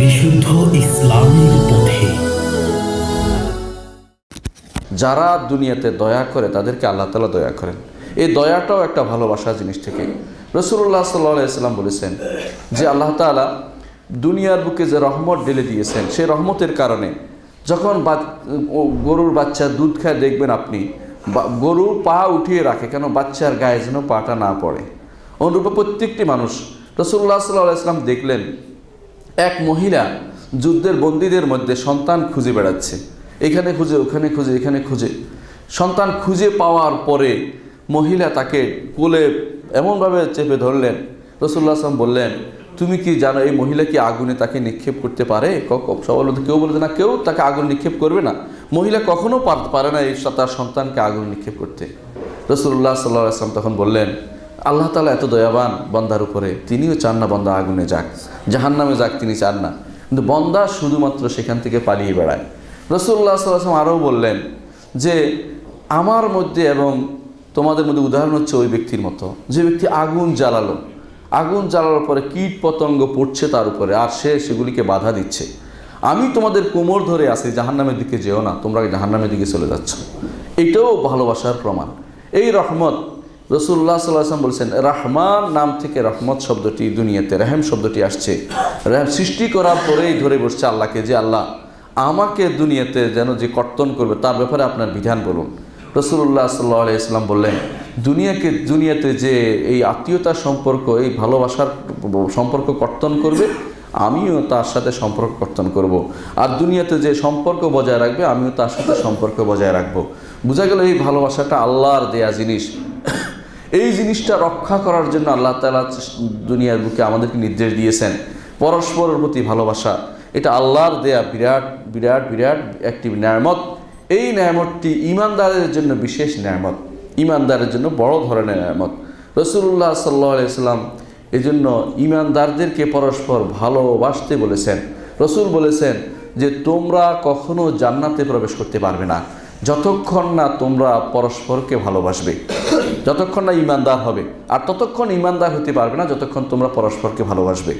বিশুদ্ধ ইসলামের পথে। যারা দুনিয়াতে দয়া করে, তাদেরকে আল্লাহ তালা দয়া করেন। এই দয়াটাও একটা ভালোবাসা জিনিস থেকে। রসুল্লাহ সাল্লাম বলেছেন যে আল্লাহ তালা দুনিয়ার বুকে যে রহমত ঢেলে দিয়েছেন, সেই রহমতের কারণে যখন গরুর বাচ্চা দুধ খায়, দেখবেন আপনি গরুর পা উঠিয়ে রাখে, কেন বাচ্চার গায়ে যেন পাটা না পড়ে। অনুরূপে প্রত্যেকটি মানুষ রসুল্লাহ সাল্লাহ ইসলাম দেখলেন, এক মহিলা যুদ্ধের বন্দীদের মধ্যে সন্তান খুঁজে বেড়াচ্ছে। এখানে খুঁজে, ওখানে খুঁজে, এখানে খুঁজে। সন্তান খুঁজে পাওয়ার পরে মহিলা তাকে কোলে এমনভাবে চেপে ধরলেন। রসুল্লাহ আসলাম বললেন, তুমি কি জানো এই মহিলা কি আগুনে তাকে নিক্ষেপ করতে পারে? সবাই কেউ বলতে না, কেউ তাকে আগুন নিক্ষেপ করবে না। মহিলা কখনো পার- পারে না এই তার সন্তানকে আগুন নিক্ষেপ করতে। রসুল্লাহ সাল্লাহ আসলাম তখন বললেন আল্লাহ তালা এত দয়াবান বন্দার উপরে, তিনিও চান না বন্দা আগুনে যাক। জাহান নামে যাক তিনি চান না। কিন্তু বন্দা শুধুমাত্র সেখান থেকে পালিয়ে বেড়ায়। রসুল্লাহ সাল্লাম আরও বললেন যে, আমার মধ্যে এবং তোমাদের মধ্যে উদাহরণ হচ্ছে ওই ব্যক্তির মতো। যে ব্যক্তি আগুন জ্বালালো। আগুন জ্বালানোর পরে কীট পতঙ্গ পড়ছে তার উপরে, আর সে সেগুলিকে বাধা দিচ্ছে। আমি তোমাদের কোমর ধরে আছি, জাহান্নামের দিকে যেও না, তোমরা জাহান্নামের দিকে চলে যাচ্ছ। এটাও ভালোবাসার প্রমাণ। এই রহমত রসুল্লাহ সাল্লাম বলছেন, রাহমান নাম থেকে রহমত শব্দটি দুনিয়াতে, রেহেম শব্দটি আসছে। রেহেম সৃষ্টি করার পরেই ধরে বসছে আল্লাহকে যে আল্লাহ আমাকে দুনিয়াতে যেন যে কর্তন করবে, তার ব্যাপারে আপনার বিধান বলুন। রসুল্লাহ সাল্লাহ ইসলাম বললেন, দুনিয়াকে, দুনিয়াতে যে এই আত্মীয়তার সম্পর্ক, এই ভালোবাসার সম্পর্ক কর্তন করবে, আমিও তার সাথে সম্পর্ক কর্তন করব। আর দুনিয়াতে যে সম্পর্ক বজায় রাখবে, আমিও তার সাথে সম্পর্ক বজায় রাখব। বোঝা গেল এই ভালোবাসাটা আল্লাহর দেয়া জিনিস। এই জিনিসটা রক্ষা করার জন্য আল্লাহ তালা দুনিয়ার বুকে আমাদেরকে নির্দেশ দিয়েছেন। পরস্পরের প্রতি ভালোবাসা, এটা আল্লাহর দেয়া বিরাট বিরাট বিরাট একটি ন্যায়ামত এই ন্যায়ামতটি ইমানদারের জন্য বিশেষ ন্যায়ামত ইমানদারের জন্য বড় ধরনের ন্যায়ামত রসুল্লাহ সাল্লাহ সাল্লাম এই জন্য ইমানদারদেরকে পরস্পর ভালোবাসতে বলেছেন। রসুল বলেছেন যে, তোমরা কখনো জান্নাতে প্রবেশ করতে পারবে না। যতক্ষণ না তোমরা পরস্পরকে ভালোবাসবে। যতক্ষণ না ইমানদার হবে আর ততক্ষণ ইমানদার হতে পারবে না যতক্ষণ তোমরা পরস্পরকে ভালোবাসবে।